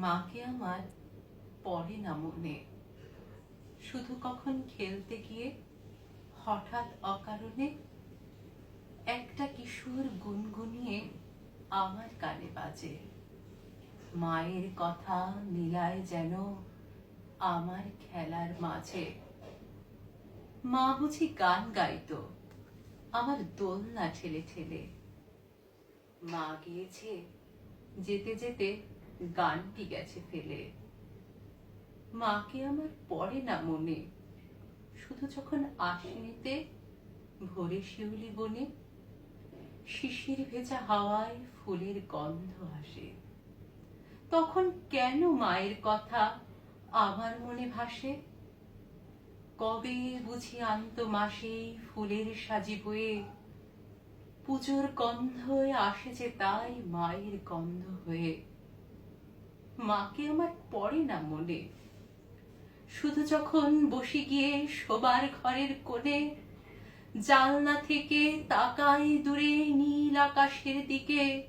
মাকে আমার পরে না। মনে শুধু কখন খেলতে গিয়ে হঠাৎ অকারণে একটা কিশোর গুনগুনিয়ে আমার কানে বাজে। মায়ের কথা মিলায় যেন আমার খেলার মাঝে। মা বুঝি গান গাইতো, আমার দোলনা ঠেলে ঠেলে। মা গিয়েছে যেতে যেতে গানটি গেছে ফেলে। মাকে আমার পড়ে না মনে। শুধু যখন আশ্বিনীতে ভোরে শিউলি বনে, শিশির ভেজা হাওয়ায় ফুলের গন্ধ আসে। তখন কেন মায়ের কথা আমার মনে ভাসে? কবে বুঝি আন্ত মাসে ফুলের সাজি বয়ে? পুজোর গন্ধ আসে যে তাই মায়ের গন্ধ হয়ে। মাকে আমার পড়ে না মনে। শুধু যখন বসে গিয়ে শোবার ঘরের কোণে, জানলা থেকে তাকাই দূরে নীল আকাশের দিকে,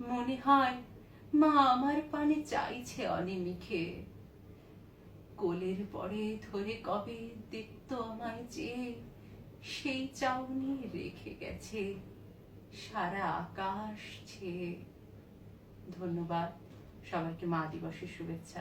মনে হয় মা আমার পানে চাইছে অনিমিখে কোলের পরে ধরে কবে দেখত আমায় যে সেই চাউনি রেখে গেছে, সারা আকাশ ছেয়ে। ধন্যবাদ। সবাইকে মা দিবসের শুভেচ্ছা।